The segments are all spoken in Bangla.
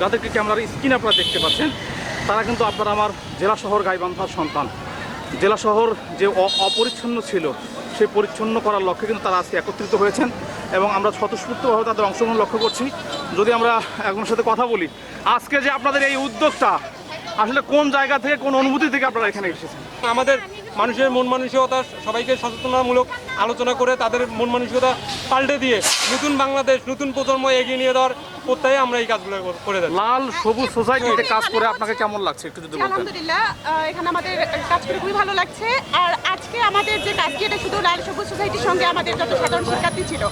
যাদেরকে ক্যামেরার স্ক্রিনে আপনারা দেখতে পাচ্ছেন, তারা কিন্তু আপনারা আমার জেলা শহর গাইবান্ধার সন্তান। জেলা শহর যে অপরিচ্ছন্ন ছিল সেই পরিচ্ছন্ন করার লক্ষ্যে কিন্তু তারা আজকে একত্রিত হয়েছেন এবং আমরা স্বতঃস্ফূর্তভাবে তাদের অংশগ্রহণ লক্ষ্য করছি। যদি আমরা একজনের সাথে কথা বলি, আজকে যে আপনাদের এই উদ্যোগটা, আসলে কোন জায়গা থেকে, কোন অনুভূতি থেকে আপনারা এখানে এসেছেন? আমাদের মানুষের মন মানসিকতা সবাইকে সচেতনামূলক আলোচনা করে তাদের মন মানসিকতা পাল্টে দিয়ে নতুন বাংলাদেশ নতুন প্রজন্ম এগিয়ে নিয়ে দেওয়ার প্রত্যয়ে আমরা এই কাজগুলো করে দেব লাল সবুজ সোসাইটিতে কাজ করে আপনাকে কেমন লাগছে একটু যদি বলতেন? আলহামদুলিল্লাহ এখানে আমাদের কাজ করে খুবই ভালো লাগছে। আর আজকে আমাদের যে কাজটি এটা শুধু লাল সবুজ সোসাইটির সঙ্গে আমাদের যত সাধারণ শিক্ষার্থী ছিল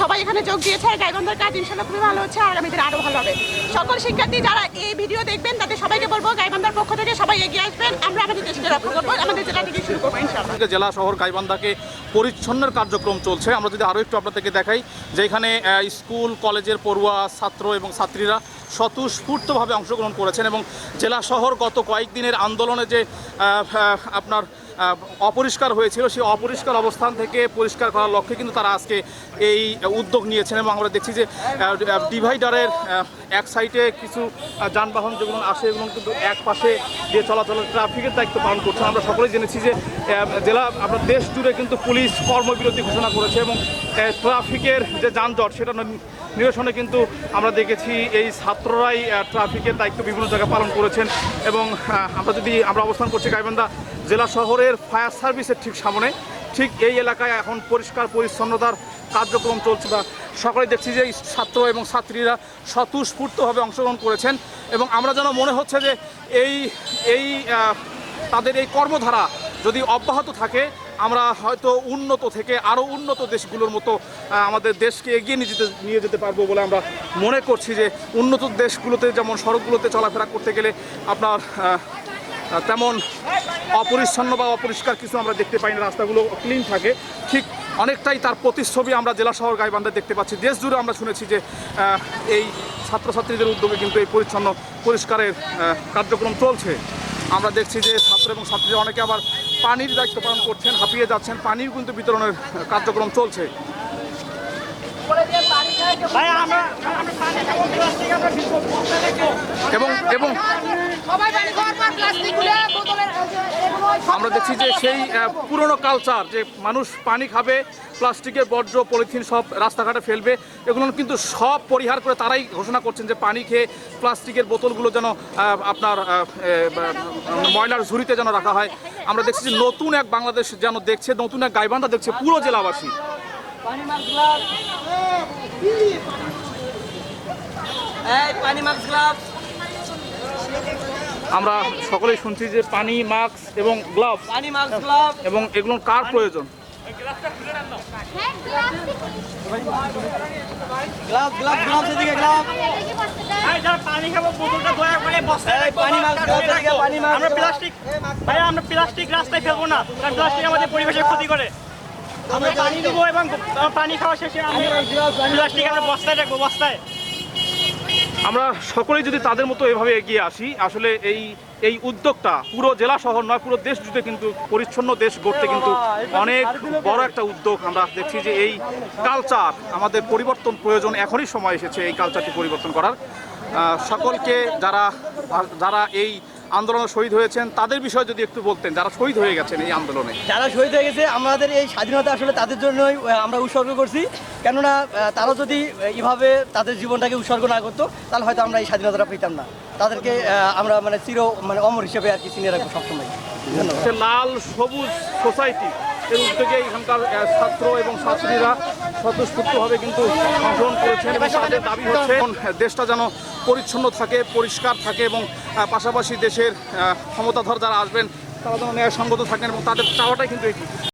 সবাই এখানে যোগ দিয়েছে গাইবান্ধার কাজ ইনশাল্লাহ খুবই ভালো হচ্ছে আগামীতে আরও ভালো হবে। সকল শিক্ষার্থী যারা এই ভিডিও দেখবেন, তাদের সবাইকে বলব, গাইবান্ধার পক্ষ থেকে সবাই এগিয়ে আসবেন, আমরা আমাদের দেশকে রক্ষা করব, আমাদের জেলা থেকে শুরু করব ইনশাল্লাহ জেলা শহর গাইবান্ধাকে পরিচ্ছন্নের কার্যক্রম চলছে। আমরা যদি আরও একটু আপনাদেরকে দেখাই যে এখানে স্কুল, কলেজের পড়ুয়া, ছাত্র এবং ছাত্রীরা স্বতঃস্ফূর্তভাবে অংশগ্রহণ করেছেন এবং জেলা শহর গত কয়েকদিনের আন্দোলনে যে আপনার অপরিষ্কার হয়েছিল, সেই অপরিষ্কার অবস্থান থেকে পরিষ্কার করার লক্ষ্যে কিন্তু তারা আজকে এই উদ্যোগ নিয়েছেন এবং আমরা দেখছি যে ডিভাইডারের এক সাইডে কিছু যানবাহন যেগুলো আসে এগুলো কিন্তু এক পাশে দিয়ে চলাচলের ট্রাফিকের দায়িত্ব পালন করছে আমরা সকলেই জেনেছি যে জেলা, আমরা দেশ জুড়ে কিন্তু পুলিশ কর্মবিরতি ঘোষণা করেছে এবং ট্রাফিকের যে যানজট, সেটা নিরসনে কিন্তু আমরা দেখেছি এই ছাত্ররাই ট্রাফিকের দায়িত্ব বিভিন্ন জায়গায় পালন করেছেন এবং আমরা যদি, আমরা অবস্থান করছি গাইবান্ধা জেলা শহরের ফায়ার সার্ভিসের ঠিক সামনে, ঠিক এই এলাকায় এখন পরিষ্কার পরিচ্ছন্নতার কার্যক্রম চলছে বা সকলে দেখছি যে ছাত্র এবং ছাত্রীরা স্বতঃস্ফূর্তভাবে অংশগ্রহণ করেছেন এবং আমরা যেন মনে হচ্ছে যে এই এই তাদের এই কর্মধারা যদি অব্যাহত থাকে আমরা হয়তো উন্নত থেকে আরও উন্নত দেশগুলোর মতো আমাদের দেশকে এগিয়ে নিয়ে যেতে নিয়ে যেতে পারব বলে আমরা মনে করছি যে উন্নত দেশগুলোতে যেমন সড়কগুলোতে চলাফেরা করতে গেলে আপনার তেমন অপরিচ্ছন্ন বা অপরিষ্কার কিছু আমরা দেখতে পাই না, রাস্তাগুলো ক্লিন থাকে। ঠিক অনেকটাই তার প্রতিচ্ছবি আমরা জেলা শহর গাইবান্ধায় দেখতে পাচ্ছি। দেশ জুড়ে আমরা শুনেছি যে এই ছাত্রছাত্রীদের উদ্যোগে কিন্তু এই পরিচ্ছন্ন, পরিষ্কারের কার্যক্রম চলছে। আমরা দেখছি যে ছাত্র এবং ছাত্রীরা অনেকে আবার পানির দায়িত্ব পালন করছেন, হাঁপিয়ে যাচ্ছেন, পানির কিন্তু বিতরণের কার্যক্রম চলছে। এবং এবং আমরা দেখছি যে সেই পুরনো কালচার যে মানুষ পানি খাবে, প্লাস্টিকের বর্জ্য, পলিথিন সব রাস্তাঘাটে ফেলবে, এগুলো কিন্তু সব পরিহার করে তারাই ঘোষণা করছেন যে পানি খেয়ে প্লাস্টিকের বোতলগুলো যেন আপনার ময়লার ঝুড়িতে যেন রাখা হয়। আমরা দেখছি যে নতুন এক বাংলাদেশ যেন দেখছে, নতুন এক গাইবান্ধা দেখছে পুরো জেলাবাসী। আমরা সকলেই শুনছি যে পানি মাস্ক এবং গ্লাভস পানি মাস্ক এবং এগুলো কার প্রয়োজন? আমরা প্লাস্টিক ভাই আমরা প্লাস্টিক রাস্তায় ফেলব না কারণ প্লাস্টিক আমাদের পরিবেশের ক্ষতি করে। আমরা পানি দেবো এবং পানি খাওয়া শেষে আমি প্লাস্টিক আমরা বস্তায় রাখব বস্তায়। আমরা সকলেই যদি তাদের মতো এভাবে এগিয়ে আসি, আসলে এই এই উদ্যোগটা পুরো জেলা শহর নয়, পুরো দেশ জুড়ে কিন্তু পরিচ্ছন্ন দেশ গড়তে কিন্তু অনেক বড় একটা উদ্যোগ আমরা দেখছি যে এই কালচার আমাদের পরিবর্তন প্রয়োজন, এখনই সময় এসেছে এই কালচারটি পরিবর্তন করার। সকলকে যারা যারা এই আন্দোলনে শহীদ হয়েছেন তাদের বিষয়ে যদি একটু বলতেন যারা শহীদ হয়ে গেছেন এই আন্দোলনে। যারা শহীদ হয়ে গেছে আমাদের এই স্বাধীনতা আসলে তাদের জন্যই আমরা উৎসর্গ করছি। কেননা তারা যদি এইভাবে তাদের জীবনটাকে উৎসর্গ না করতো তাহলে হয়তো আমরা এই স্বাধীনতাটা পেতাম না। তাদেরকে আমরা মানে চির মানে অমর হিসেবে আর কি চিনে রাখব সবসময়। লাল সবুজ সোসাইটি এর উদ্যোগে এখানকার ছাত্র এবং ছাত্রীরা স্বতঃস্ফূর্তভাবে কিন্তু অংশগ্রহণ করেছেন এবং তাদের দাবি হচ্ছে দেশটা যেন পরিচ্ছন্ন থাকে পরিষ্কার থাকে এবং পাশাপাশি দেশের ক্ষমতাধর যারা আসবেন তারা যেন ন্যায়সঙ্গত থাকেন এবং তাদের চাওয়াটাই কিন্তু এটি।